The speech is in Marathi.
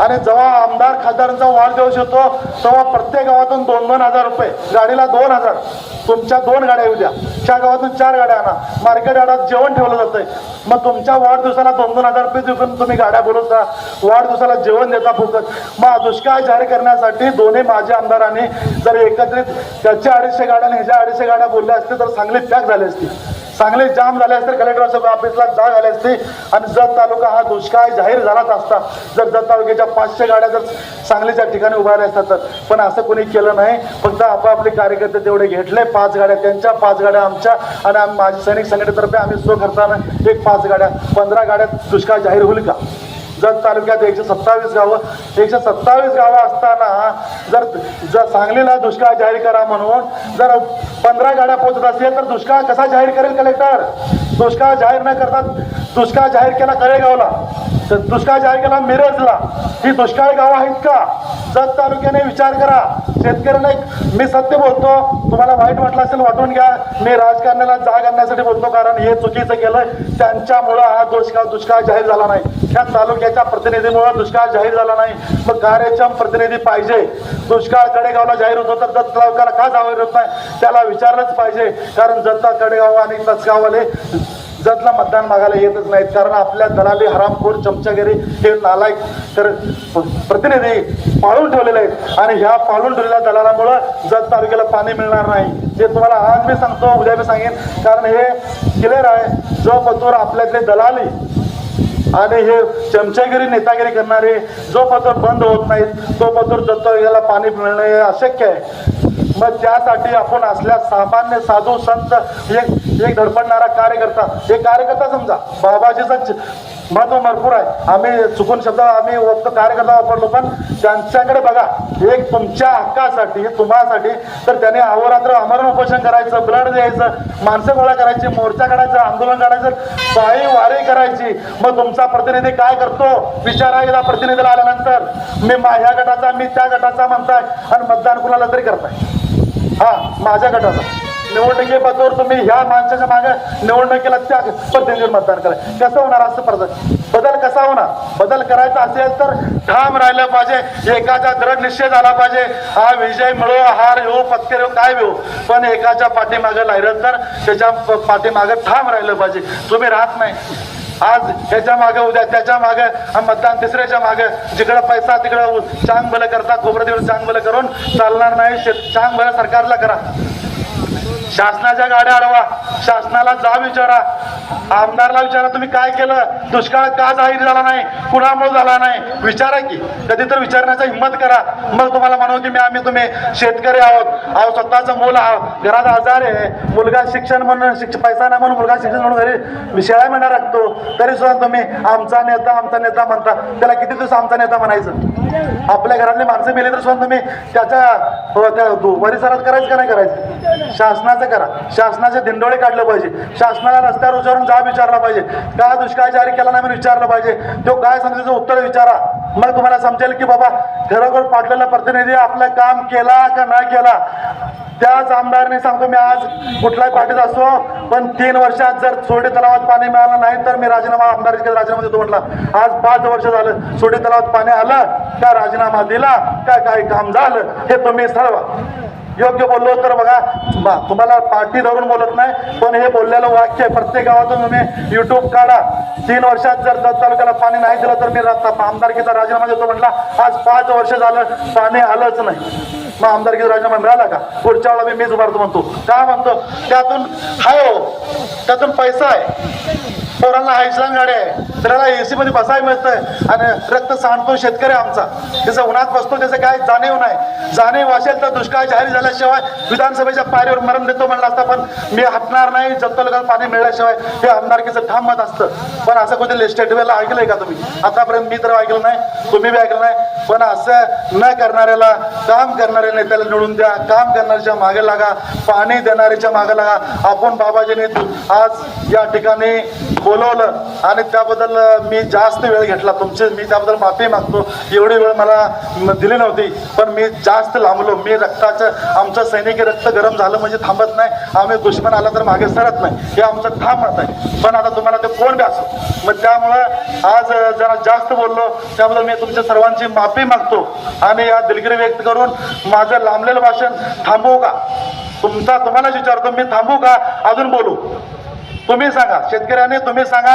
आणि जेव्हा आमदार खासदारांचा वाढदिवस येतो तेव्हा प्रत्येक गावातून दोन दोन हजार रुपये गाडीला दोन हजार. तुमच्या दोन गाड्या येऊ द्या. त्या गावातून चार गाड्या आणा. मार्केट यार्डात जेवण ठेवलं जातंय. मग तुमच्या वाढदिवसाला दोन दोन हजार रुपये देऊन तुम्ही गाड्या बोलवता वाढदिवसाला जेवण देता फुकट. मग दुष्काळ जाहीर करण्यासाठी दोन्ही माझे आमदारांनी जर एकत्रित त्याच्या अडीचशे गाड्या आणि ह्याच्या अडीचशे गाड्या बोलल्या असतील तर चांगली पॅक झाली असती. चांगले जाम झाले असते कलेक्टर ऑफिसला जा झाले असते. आणि जत तालुका हा दुष्काळ जाहीर झालाच असता. जर जत तालुक्याच्या पाचशे गाड्या जर सांगलीच्या ठिकाणी उभारल्या असतात तर. पण असं कोणी केलं नाही. फक्त आपापले कार्यकर्ते तेवढे घेतले. पाच गाड्या त्यांच्या पाच गाड्या आमच्या. आणि आम्ही माझ्या सैनिक संघटनेतर्फे आम्ही सो करताना एक पाच गाड्या. पंधरा गाड्या दुष्काळ जाहीर होईल का? जत तालुक्यात एकशे सत्तावीस गावं एकशे सत्तावीस गावं असताना जर जर सांगलीला दुष्काळ जाहीर करा म्हणून जर पंधरा गाड्या पोहोचत असेल तर दुष्काळ कसा जाहीर करेल कलेक्टर दुष्काळ जाहीर न करता दुष्काळ जाहीर केला कळेगावला. दुष्काळ जाहीर केला मिरजला ही दुष्काळ गावं आहेत का? जत तालुक्याने विचार करा. शेतकऱ्यांना मी सत्य बोलतो तुम्हाला वाईट वाटलं असेल वाटून घ्या. मी राजकारणाला जाग आणण्यासाठी बोलतो कारण हे चुकीचं केलं. त्यांच्यामुळं हा दुष्काळ दुष्काळ जाहीर झाला नाही. ह्या तालुक्याच्या प्रतिनिधीमुळं दुष्काळ जाहीर झाला नाही. मग कार्यक्षम प्रतिनिधी पाहिजे. दुष्काळ कडेगावला जाहीर होतो तर जत तालुक्याला का जाहीर होत नाही? त्याला विचारलंच पाहिजे. कारण जत्ता कडेगाव आणि तसगाववाले जतला मतदान मागायला येतच नाहीत. कारण आपल्या दलाली हरामखोर चमचागिरी हे नालायक तर प्रतिनिधी पाळून ठेवलेले आहेत. आणि ह्या पाळून ठेवलेल्या दलालामुळं जत तालुक्याला पाणी मिळणार नाही. जे तुम्हाला आज मी सांगतो उद्या मी सांगेन. कारण हे क्लिअर आहे जो पतोर आपल्यातले दलाली आणि हे चमचागिरी नेतागिरी करणारे जो पत्र बंद होत नाहीत तो पत्र दत्त याला पाणी मिळणे हे अशक्य आहे. मग त्यासाठी आपण असल्या सामान्य साधू संत एक एक धडपडणारा कार्यकर्ता हे कार्यकर्ता समजा बाबाजीचा महत्त्व भरपूर आहे. आम्ही चुकून शब्द आम्ही फक्त कार्यकर्ता वापरलो पण त्यांच्याकडे बघा एक तुमच्या हक्कासाठी तुम्हासाठी तर त्याने अहोरात्र अमरण उपोषण करायचं ब्लड द्यायचं माणसं गोळा करायची मोर्चा काढायचं आंदोलन काढायचं पायी वारी करायची. मग तुमचा प्रतिनिधी काय करतो? विचार आहे प्रतिनिधीला आल्यानंतर? मी माझ्या गटाचा मी त्या गटाचा म्हणताय आणि मतदान कुणाला तरी करताय. हा माझ्या गटाचा. निवडणुकी पदावर तुम्ही ह्या माणसाच्या मागे निवडणुकीला त्या पद्धतीने मतदान करा. कसं होणार असं बदल बदल कसा होणार? बदल करायचा असेल तर ठाम राहिलं पाहिजे. एकाचा दृढ निश्चय झाला पाहिजे. हा विजय मिळो हार येऊ पत्कर येऊ काय येऊ पण एकाच्या पाठीमागे राहिलं तर त्याच्या पाठीमागे ठाम राहिलं पाहिजे. तुम्ही राहत नाही. आज ह्याच्या मागे उद्या त्याच्यामागे मतदान तिसऱ्याच्या मागे. जिकडं पैसा तिकडं चांग भलं करता खोबरं देऊन चांग भलं करून चालणार नाही. शेत चांग भलं सरकारला करा. शासनाच्या गाड्या अडवा. शासनाला जा विचारा. आमदारला विचारा तुम्ही काय केलं? दुष्काळ का जाहीर झाला नाही? कुणामुळे झाला नाही? विचारा की. कधी तर विचारण्याचा हिंमत करा. मग तुम्हाला म्हणू की मी आम्ही तुम्ही शेतकरी आहोत. अहो स्वतःचं मूल आहोत घरात आजार आहे. मुलगा शिक्षण म्हणून शिक्ष पैसा नाही म्हणून मुलगा शिक्षण म्हणून घरी शेळ्या महिना राखतो. तरी सुद्धा तुम्ही आमचा नेता आमचा नेता म्हणता. त्याला किती दिवस आमचा नेता म्हणायचं? आपल्या घरातली माणसं मेली तर सुद्धा तुम्ही त्याच्या त्या परिसरात करायचं का नाही करायचं? शासनाचं करा. शासनाचे दिंडोळे काढलं पाहिजे. शासनाला रस्त्यावर उचारून जा विचारला पाहिजे. का दुष्काळ जारी केला नाही म्हणून विचारलं पाहिजे? तो काय सांगितलं उत्तर विचारा. मग तुम्हाला समजेल की बाबा खरोखर पाठलेला प्रतिनिधी आपलं काम केला का नाही केला? त्याच आमदारने सांगतो मी आज कुठलाही पाठीत असो पण तीन वर्षात जर सोडे तलावात पाणी मिळालं नाही तर मी राजीनामा आमदार राजीनामा देतो म्हटला. आज पाच वर्ष झालं सोडे तलावात पाणी आलं का राजीनामा दिला का काय काम झालं हे तुम्ही ठरवा. योग्य बोललो तर बघा बा- तुम्हाला पाठी धरून बोलत नाही पण हे बोललेलं वाक्य प्रत्येक गावातून तुम्ही युट्यूब काढा. तीन वर्षात जर तालुक्याला पाणी नाही दिलं तर मी रस्ता आमदारकीचा राजीनामा देतो म्हटला. आज पाच वर्ष झालं पाणी आलंच नाही. मग आमदारकीचा राजीनामा मिळाला का? पुढच्या वेळा मी मीच उभारतो म्हणतो. का म्हणतो? त्यातून हाय हो त्यातून पैसा आहे. पोरांना हायसलान गाडी आहे त्याला एसी मध्ये बसायला मिळतंय. आणि रक्त सांडतो शेतकरी आमचा. त्याचा उन्हात बसतो त्याचं काय जाणीव नाही. जाणीव असेल तर दुष्काळ जाहीर झाल्याशिवाय विधानसभेच्या पायरीवर मरण देतो म्हणलं असतं पण मी हटणार नाही. जप्त लोकांना पाणी मिळाल्याशिवाय हे आमदारकीचं ठाम मत असतं. पण असं कोणत्या स्टेटवेला ऐकलंय का तुम्ही? आतापर्यंत मी तर ऐकलं नाही तुम्ही बी ऐकलं नाही. पण असं न करणाऱ्याला काम करणाऱ्या नेत्याला निवडून द्या. काम करणाऱ्याच्या मागे लागा. पाणी देणाऱ्याच्या मागे लागा. आपण बाबाजीने आज या ठिकाणी बोलवलं आणि त्याबद्दल मी जास्त वेळ घेतला. तुमचे मी त्याबद्दल माफी मागतो. एवढी वेळ मला दिली नव्हती. पण मी जास्त लांबलो. मी रक्ताचं आमचं सैनिकी रक्त गरम झालं म्हणजे थांबत नाही. आम्ही दुश्मन आला तर मागे सरत नाही. हे आमचं ठाम आहे. पण आता तुम्हाला ते कोण बी असो. मग त्यामुळं आज जरा जास्त बोललो. त्याबद्दल मी तुमच्या सर्वांची माफी मागतो. आणि या दिलगिरी व्यक्त करून माझं लांबलेलं भाषण थांबवू का? तुमचा तुम्हालाच विचारतो. मी थांबू का? अजून बोलू. तुम्ही सांगा शेतकऱ्याने तुम्ही सांगा